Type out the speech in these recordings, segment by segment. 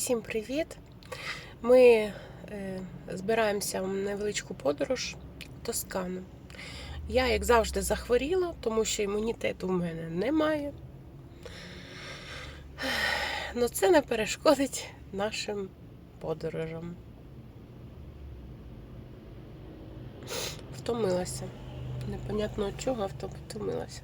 Всім привіт! Ми е, збираємося в невеличку подорож в Тоскану. Я, як завжди, захворіла, тому що імунітету в мене немає. Але це не перешкодить нашим подорожам. Втомилася. Непонятно від чого, втомилася.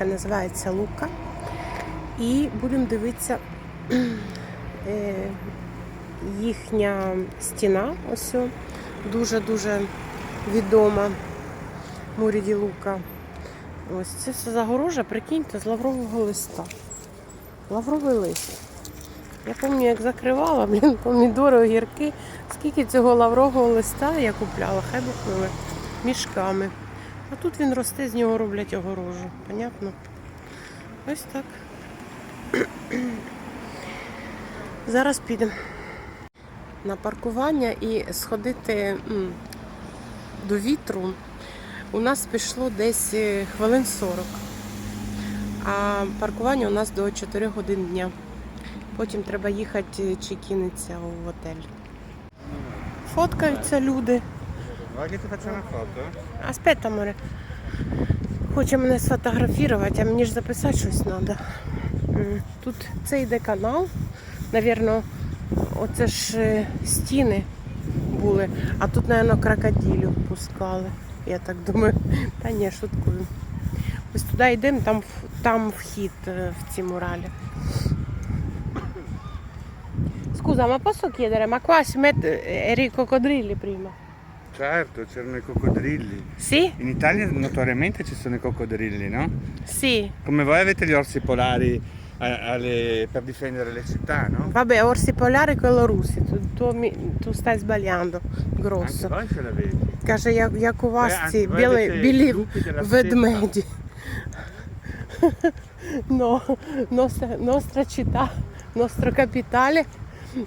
Яке називається Лука. І будемо дивитися е, їхня стіна, ось дуже-дуже відома Муріді Лука. Ось це все загорожа, прикиньте, з лаврового листа. Лавровий лист. Я пам'ятаю, як закривала, блін, помідори, огірки. Скільки цього лаврового листа я купляла, хай купили мішками. А тут він росте, з нього роблять огорожу. Понятно? Ось так. Зараз підемо на паркування і сходити до вітру. У нас пішло десь е, хвилин 40. А паркування у нас до 4 годин дня. Потім треба їхати чекінитися в готель. Фоткаються люди. Аспета, море. Хоче мене сфотографувати, а мені ж записати щось треба. Тут це йде канал. Навірно, оце ж е, стіни були, а тут, мабуть, крокодилів пускали. Я так думаю. Та ні, шуткую. Ось туди йдемо, там, там вхід е, в ці муралі. Scusa, ma posso chiedere, ma qua si mette eri? Certo, c'erano i coccodrilli. Sì? In Italia notoriamente ci sono i coccodrilli, no? Sì. Come voi avete gli orsi polari a- alle- per difendere le città, no? Vabbè, orsi polari quello russi, tu, tu mi- tu stai sbagliando, Anche grosso. voi ce l'avete. Каже, як, як у вас Бе- ці ви білі, десь білі люпи della ведмеді. Но, nostra, nostra città, nostro capitale,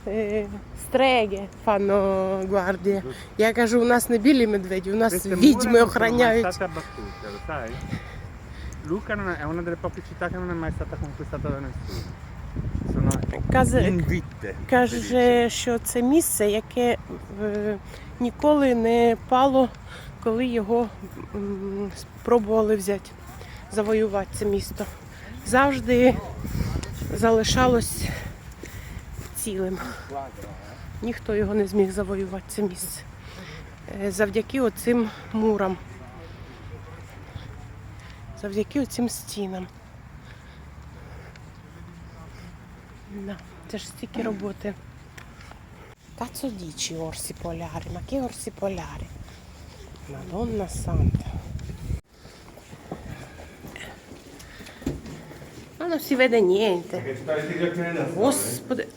eh, streghe fanno guardie. Я кажу, у нас не білі медведі, у нас відьми охороняють. state abbattute, lo sai? Luca non è è una delle poche città che non è mai stata conquistata da nessuno. Sono Казе, invitte. si Каже, що це місце, яке е, ніколи не пало, коли його м, спробували взяти, завоювати це місто. Завжди залишалось цілим. Ніхто його не зміг завоювати це місце. Е, Завдяки оцим мурам. Завдяки оцим стінам. Да, це ж стільки роботи. Cazzo dici orsi polari? Ma che orsi polari? Non si vede niente. Perché da.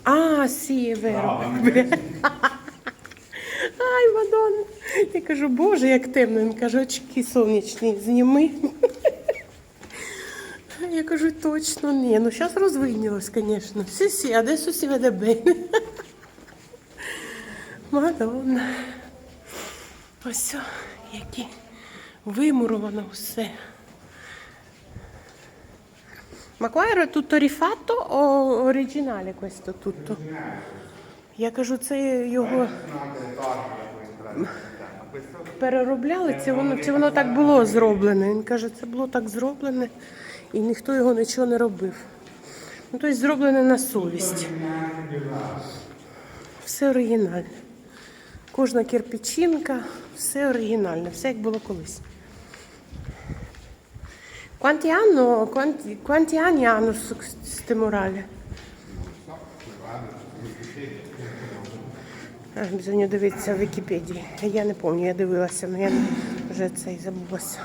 А, sì, è vero. Ай, Мадонна. Я кажу, боже, як темно. Він каже, очки сонячні, зніми. Я кажу, точно ні. Ну, зараз розвиднілось, звісно. Сі, сі, adesso si vede bene. Мадонна. Ось, які вимуровано все. Ma qua era tutto rifatto o originale questo tutto? Я кажу, це його переробляли, це воно, це воно так було зроблене. Він каже, це було так зроблене і ніхто його нічого не робив. Ну, тобто зроблене на совість. Все оригінальне. Кожна кирпичинка, все оригінальне, все як було колись. Quanti hanno, quanti, quanti anni hanno queste murale? А, Bisogna дивитися в Вікіпедії. Я не пам'ятаю, я дивилася, але я вже це і забулася.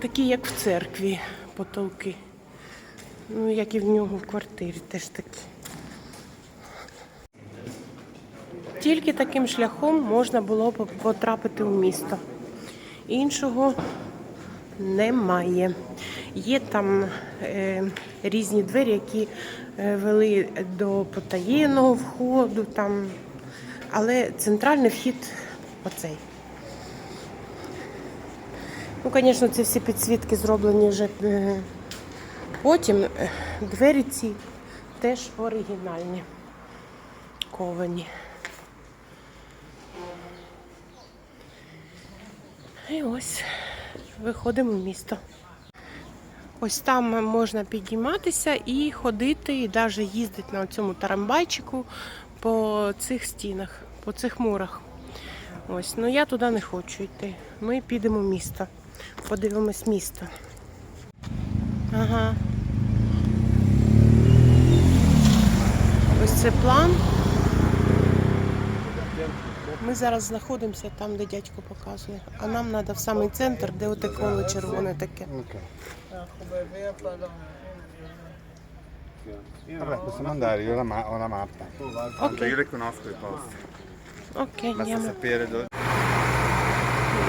Такі, як в церкві, потолки. Ну, як і в нього в квартирі, теж такі. Тільки таким шляхом можна було потрапити в місто. Іншого немає. Є там е, різні двері, які е, вели до потаємного входу, там, але центральний вхід оцей. Ну, звісно, ці всі підсвітки зроблені вже е, потім. Е, Двері ці теж оригінальні, ковані. І ось виходимо в місто. Ось там можна підійматися і ходити, і навіть їздити на цьому тарамбайчику по цих стінах, по цих мурах. Ось, ну я туди не хочу йти. Ми підемо в місто. Подивимось місто. Ага. Ось це план. Ми зараз знаходимося там, де дядько показує. А нам треба в самий центр, де оте коло червоне таке. Vabbè, possiamo andare, io ho la, ma- ho la mappa. Tanto io le conosco i posti. Окей, Basta йдемо. sapere dove.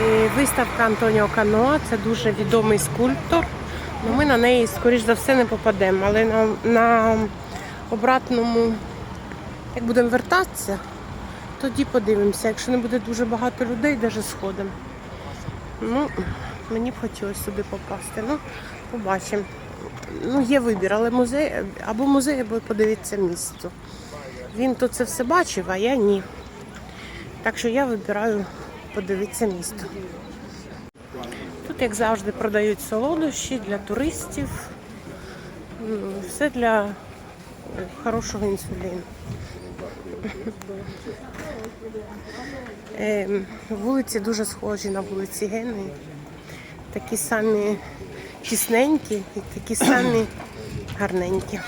І Виставка Антоніо Каноа це дуже відомий скульптор. Ну, ми на неї, скоріш за все, не попадемо. Але на, на обратному, як будемо вертатися, тоді подивимося. Якщо не буде дуже багато людей, навіть сходимо. Ну, мені б хотілося сюди попасти. Ну, побачимо. Ну, є вибір, але музей або музей, або подивитися місто. Він то це все бачив, а я ні. Так що я вибираю подивитися місто. Тут, як завжди, продають солодощі для туристів. Все для хорошого інсуліну. Ем, Вулиці дуже схожі на вулиці Гени. Такі самі тісненькі і такі самі гарненькі.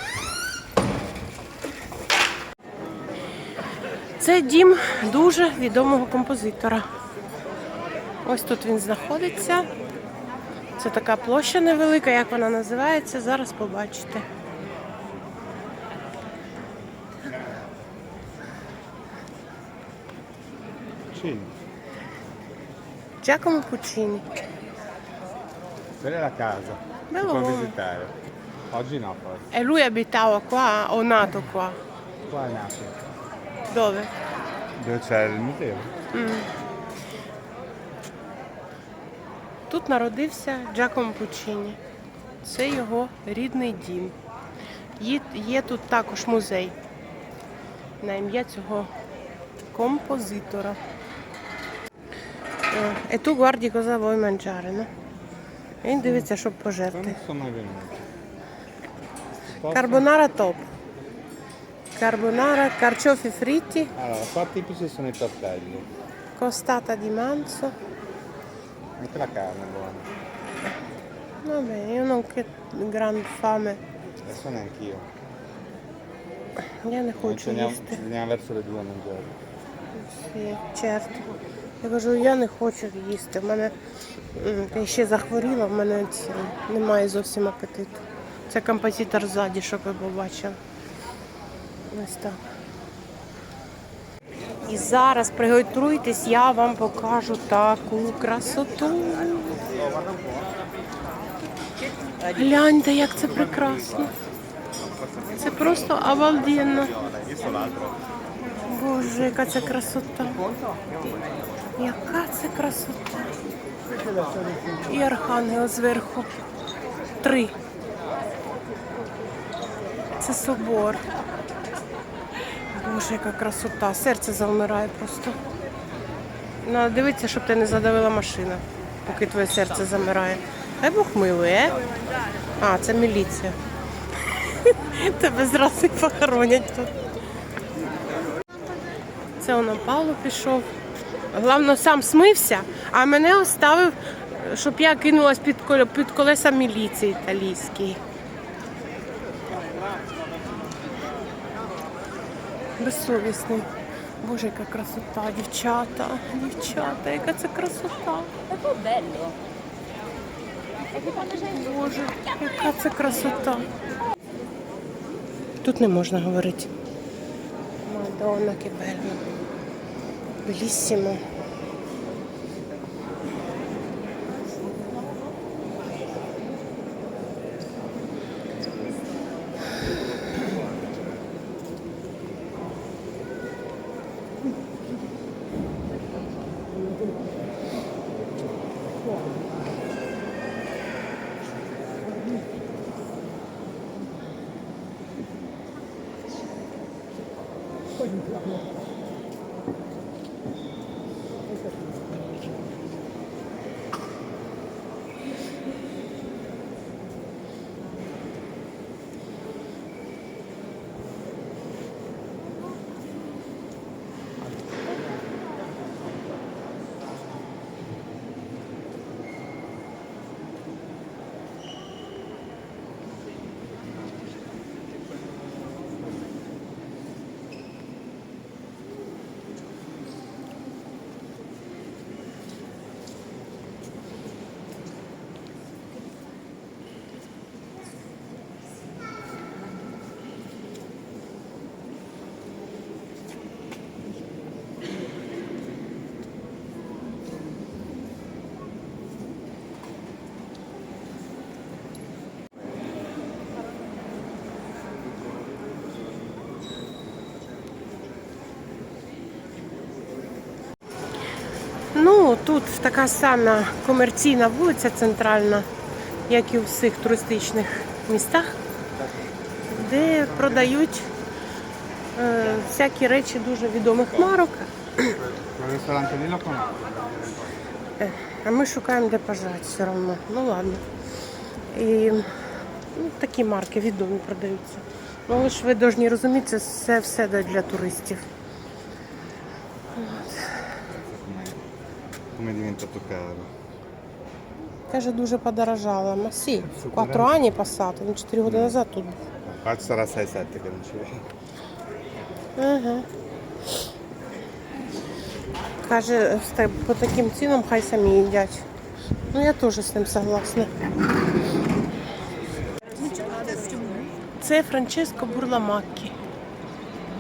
Це дім дуже відомого композитора. Ось тут він знаходиться. Це така площа невелика, як вона називається, зараз побачите. Sì, Giacomo Puccini. quella è la casa. Bello. Si può visitare. Oggi no, forse. E lui abitava qua o nato qua? Qua è nato. Dove? Dove c'è il museo? Mm. Тут народився Джакомо Пучіні. Це його рідний дім. Є, є тут також музей на ім'я цього композитора. Е, E tu guardi cosa vuoi mangiare, no? І Він дивиться, щоб Non пожерти. sono mai venuto. Posso? Карбонара топ. Карбонара, карчофі фрітті, Allora, qua tipici sono i tortelli. costata di manzo. Anche la carne è buona. Vabbè, io non che gran fame. Adesso neanch'io. Я не Noi хочу torniamo, їсти. andiamo verso le due a mangiare. Sì, certo. Я кажу, я не хочу їсти. У мене я ще захворіла, в мене немає зовсім апетиту. Це композитор ззаді, щоб ви побачили. Ось так. І зараз приготуйтесь, я вам покажу таку красоту. Гляньте, як це прекрасно. Це просто обалденно. Боже, яка це красота. Яка це красота. І архангел зверху. Три. Це собор. Боже, яка красота. Серце завмирає просто. Надо дивитися, щоб ти не задавила машина, поки твоє серце замирає. Хай Бог милує. е? А, це міліція. Тебе зразу похоронять тут. Це воно Павло пішов. Головно, сам смився, а мене оставив, щоб я кинулась під, під колеса міліції італійської. Безсовісний. Боже, яка красота, дівчата, дівчата, яка це красота. Боже, яка це красота. Тут не можна говорити. Мадонна che bello. Bellissimo. Ну, тут така сама комерційна вулиця центральна, як і у всіх туристичних містах, де продають е, всякі речі дуже відомих марок. Е, А ми шукаємо, де пожати все одно. Ну ладно. І ну, такі марки відомі продаються. Ну, але ж ви повинні розуміти, це все для туристів. È diventato caro. Каже, дуже подорожало. Ma sì, 4 anni passato, він 4 роки назад тут був. Qua ci sarà 6-7 che non ci. Ага. Каже, по таким цінам хай самі їдять. Ну я теж з ним согласна. Це Франческо Бурламаккі.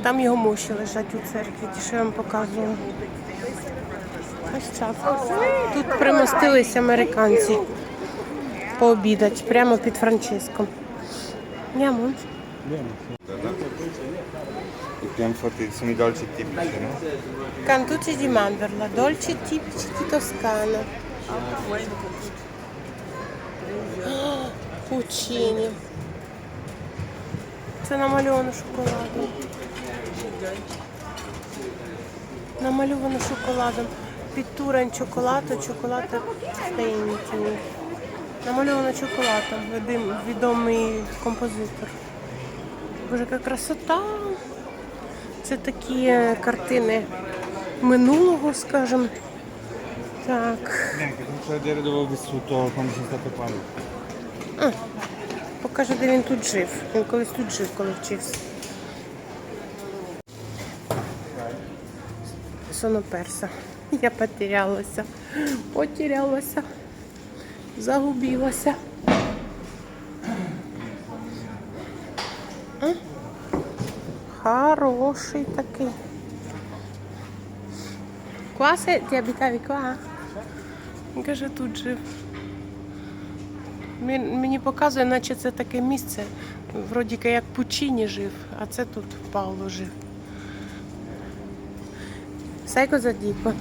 Там його мощі лежать у церкві, ті, що я вам показувала. Ось так. Тут примостились американці пообідати прямо під Франческом. Нямон. I pianoforti sono i dolci tipici, no? Cantucci di mandorla, dolci tipici di Toscana. Oh. Це намальовано шоколадом. Намальовано шоколадом. Підтурень чоколаду, чоколаду стейнітіні. Намальовано чоколадом. Відомий композитор. Боже, яка красота! Це такі картини минулого, скажімо. Так. Stato qua. Покажу, де він тут жив. Він колись тут жив, коли вчився. Соно перса. Я потерялася. Потерялася. Загубилася. Хороший такий. Кваси, ти обітаві ква? Він каже, тут жив. Мені показує, наче це таке місце, вроді як Пучині жив, а це тут Павло жив. Cosa dico?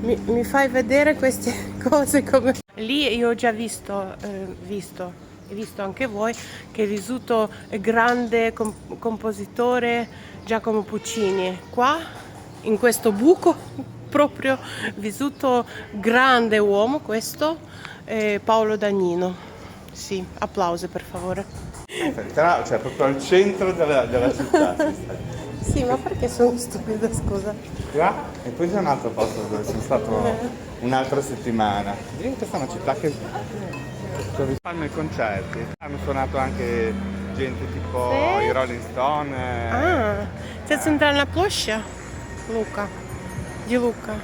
Mi, mi fai vedere queste cose come... Lì io ho già visto, eh, visto, e visto anche voi, che è vissuto grande com- compositore Giacomo Puccini. Qua, in questo buco, proprio vissuto grande uomo, questo eh, Paolo Dagnino. Sì, applausi per favore. Tra, cioè proprio al centro della, della città. Sì, ma perché sono stupida, scusa? Qua e poi c'è un altro posto dove sono stato un'altra settimana. Io questa è una città che dove fanno i concerti. Hanno suonato anche gente tipo Sì? i Rolling Stone. eh, А, це центральна площа Лука. Ді Лука.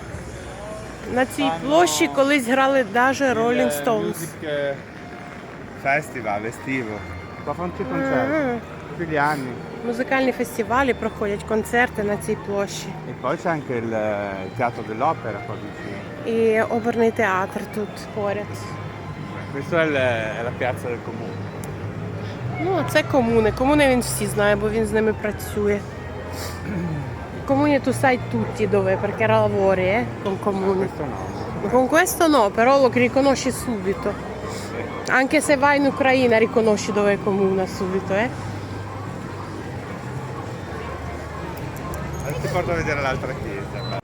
На цій Fanno площі колись грали навіть il Rolling Stones. Music eh, Festival estivo. Qua fanno tutti i concerti. Ага. Tutti gli anni. Музикальні фестивалі проходять концерти на цій площі. E poi c'è anche il, eh, il Teatro dell'Opera qua vicino. І оперний театр тут поряд. Questa è, il- è la piazza del comune. Ну, а це комуни. Комуни він всі знає, бо він з ними працює. Comuni tu sai tutti dove perché lavori eh, con comuni. Questo no. Con questo no, però lo riconosci subito. Anche se vai in Ucraina riconosci dove è comune subito, eh? Ti porto a vedere l'altra chiesa.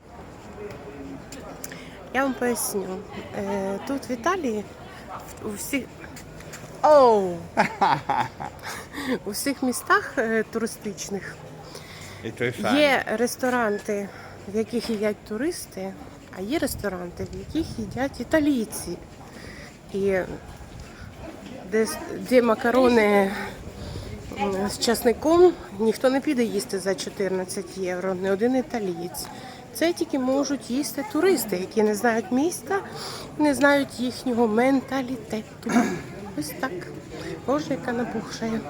Я вам поясню. Е, Тут в Італії у всіх. Оу! У всіх містах е, туристичних є ресторанти, в яких їдять туристи, а є ресторанти, в яких їдять італійці. І де, де макарони з часником ніхто не піде їсти за 14 євро, не один італієць. Це тільки можуть їсти туристи, які не знають міста, не знають їхнього менталітету. Ось так. Боже, яка набухшає.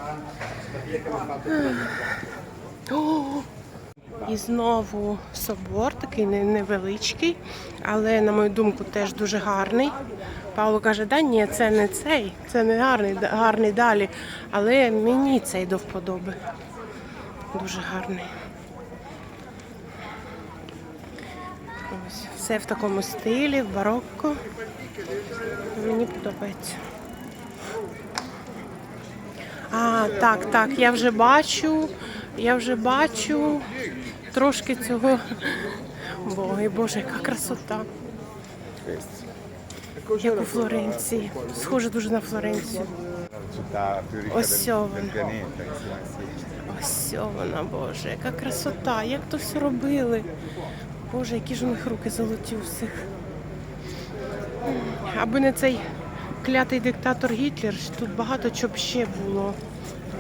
І знову собор, такий невеличкий, але, на мою думку, теж дуже гарний. Павло каже, да ні, це не цей, це не гарний, гарний далі. Але мені цей до вподоби. Дуже гарний. Ось, все в такому стилі, в барокко. Мені подобається. А, так, так, я вже бачу, я вже бачу трошки цього. Боги, Боже, яка красота. Як у Флоренції. Схоже дуже на Флоренцію. Insomma, sì. Ось вона, Боже, яка красота, як то все робили. Боже, які ж у них руки золоті у. Аби не цей клятий диктатор Гітлер, тут багато чого ще було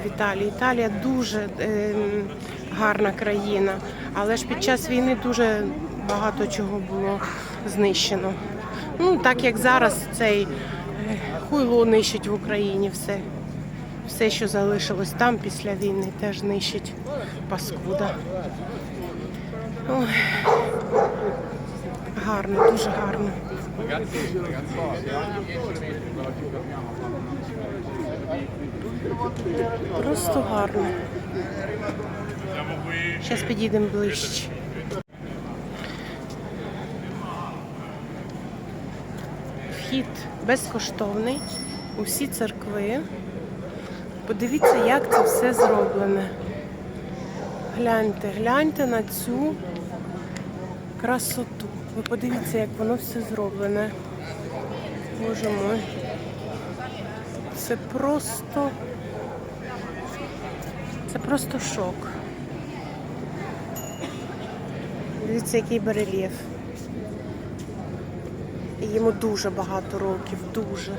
в Італії. Італія дуже ем, гарна країна, але ж під час війни дуже багато чого було знищено. Ну, так як зараз цей е, хуйло нищить в Україні все. Все, що залишилось там після війни, теж нищить паскуда. Ой. Гарно, дуже гарно. Просто гарно. Зараз підійдемо ближче. Вхід безкоштовний. Усі церкви. Подивіться, як це все зроблене. Гляньте, гляньте на цю красоту. Ви подивіться, як воно все зроблене. Боже мой. Це просто. Це просто шок. Дивіться, який барельєф. Йому дуже багато років, дуже.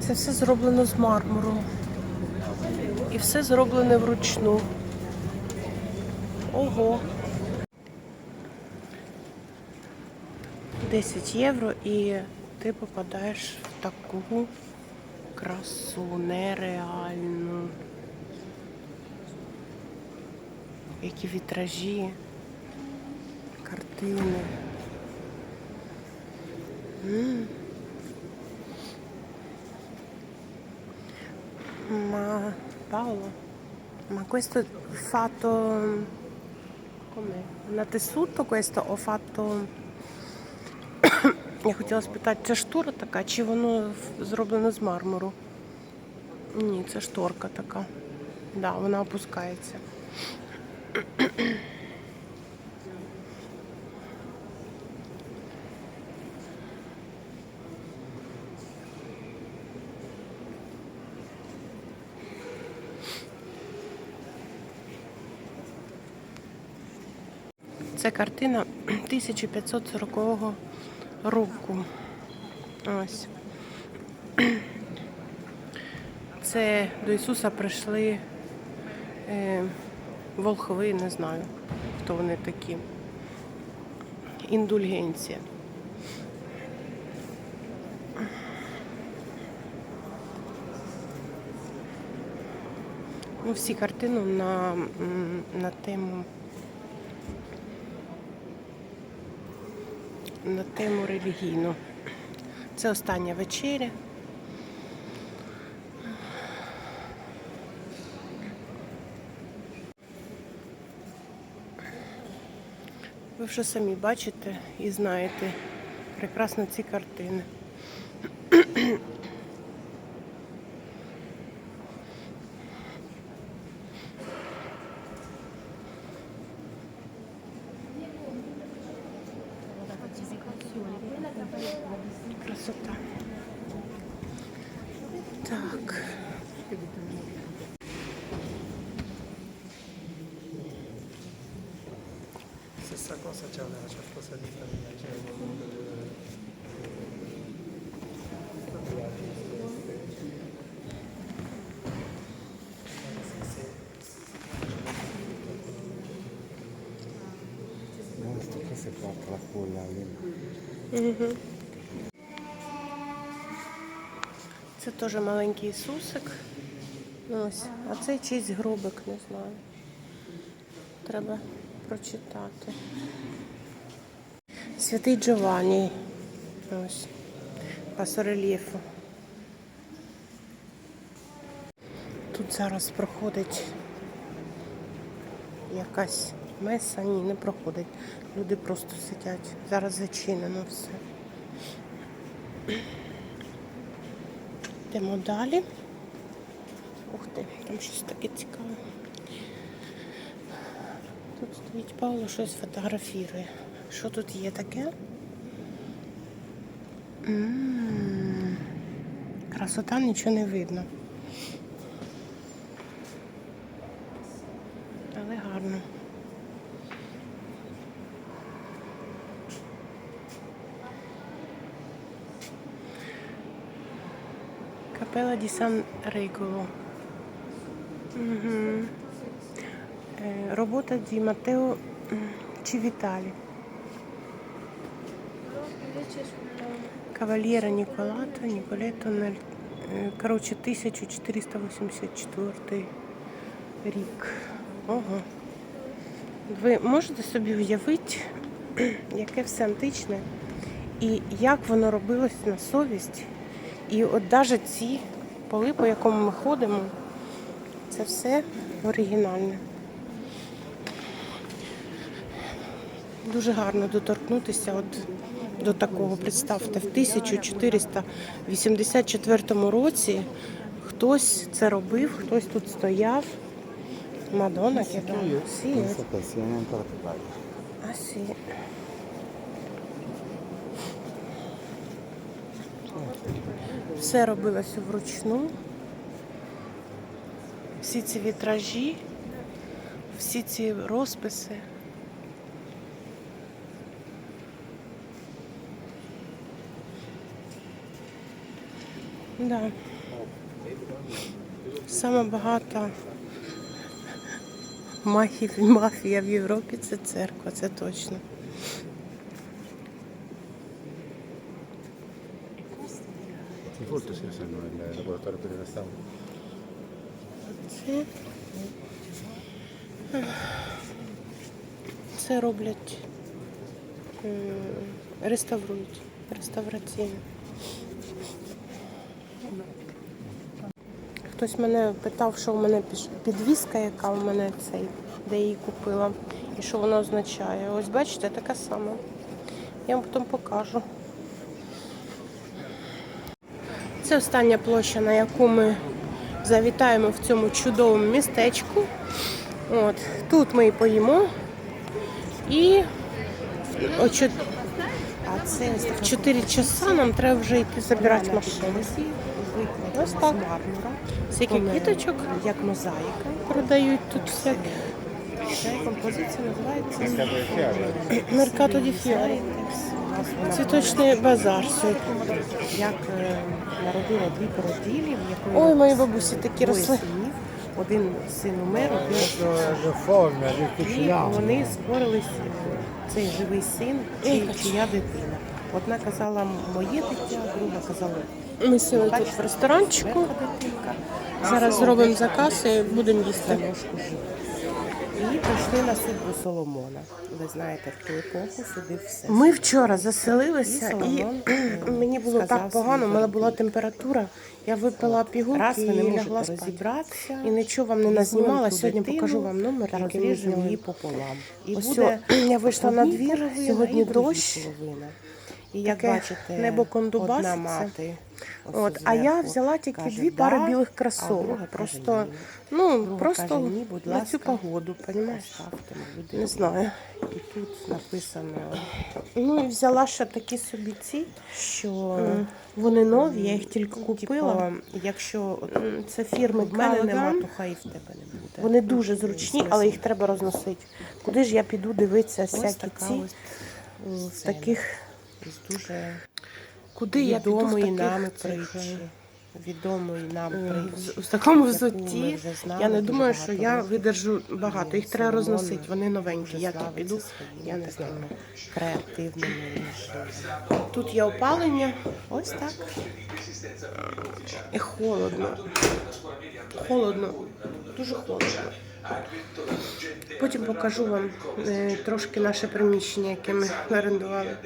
Це все зроблено з мармуру. І все зроблене вручну. Ого. 10 євро і ти попадаєш таку красу нереальну. Які вітражі, картини. М. Ma Paolo, ma questo fatto com'è? Una tessuto questo o fatto. Я хотіла спитати, це штура така, чи воно зроблено з мармуру? Ні, це шторка така. Так, да, вона опускається. Це картина 1540 року. Ось. Це до Ісуса прийшли е, волхви, не знаю, хто вони такі. Індульгенція. Ну, всі картини на, на тему на тему релігійну. Це остання вечеря. Ви вже самі бачите і знаєте прекрасно ці картини. Красота. Так. Stessa cosa c'è una certa salita mia, cioè, Questo qua si porta la culla lì. Це теж маленький Ісусик. Ось. А це чийсь гробик, не знаю. Треба прочитати. Святий Джованні. Ось. Пасорельєфу. Тут зараз проходить якась меса. Ні, не проходить. Люди просто сидять. Зараз зачинено все. Йдемо далі. Ух ти, там щось таке цікаве. Тут Павло, щось фотографірує. Що тут є таке? М, Красота, нічого не видно. Але гарно. Капела ді Сан Рейколо. Угу. Робота ді Матео м, Чівіталі. Кавальєра Ніколата, Ніколето, е, коротше, 1484 рік. Ого. Ви можете собі уявити, яке все античне і як воно робилось на совість. І от навіть ці поли, по якому ми ходимо, це все оригінальне. Дуже гарно доторкнутися от до такого. Представте, в 1484 році хтось це робив, хтось тут стояв. Мадонна, яка Сі, а сі. Все робилося вручну. Всі ці вітражі, всі ці розписи. Да. Саме багата мафія, мафія в Європі це церква, це точно. Це, це роблять, реставрують, реставраційно. Хтось мене питав, що у мене підвіска, яка у мене цей, де я її купила, і що вона означає. Ось бачите, така сама. Я вам потім покажу. Це остання площа, на яку ми завітаємо в цьому чудовому містечку. От. Тут ми і поїмо. І о, чо- а це в 4 часа нам треба вже йти забирати машину. Ось так. Скільки квіточок, як мозаїка. Продають тут всякі. Ця композиція називається. Меркато ді Фіорі. Цвіточний базар сьогодні. Як е, народила дві породілі, в якої Ой, мої бабусі такі росли. Один син умер, один le і вони спорились, е, цей живий син чи чия дитина. Одна казала моє дитя, друга казала Ми сіли тут в ресторанчику. Зараз зробимо заказ і будемо їсти. І прийшли на суд до Соломона. Ви знаєте, в ту епоху судив все. Ми вчора заселилися І і е, мені було так погано, у мене була температура. Я випила Раз пігулки ви не і лягла спати. розібратися, І нічого вам не назнімала. Сьогодні покажу вам номер, який ми зняли. пополам. І Ось буде я вийшла на двір, сьогодні дощ. І як Таке бачите, небо одна мати. ось От, а я зверху взяла тільки каже, дві «Да», пари білих а кросовок. друга каже, Просто, «Ні». ну, Друга просто каже, «Ні, будь на цю погоду, розумієш? Люди. Не знаю. І тут написано, Ну і взяла ще такі собі ці. що Вони нові, я їх тільки купила. типу, якщо М, Це фірми в мене нема, Callaghan. то хай і в тебе не буде. Вони дуже зручні, але їх треба розносити. Куди ж я піду дивитися всякі ці в таких. Із дуже Куди я відомої нам притчі. Відомої нам е, притчі. в- в такому взутті. Я не думаю, що я видержу багато. Їх треба розносити. Вони новенькі. я славиться піду, я не знаю. Креативними рішеннями. Тут є опалення Ось так. і холодно. Холодно, дуже холодно. Потім покажу вам е, трошки наше приміщення, яке ми орендували.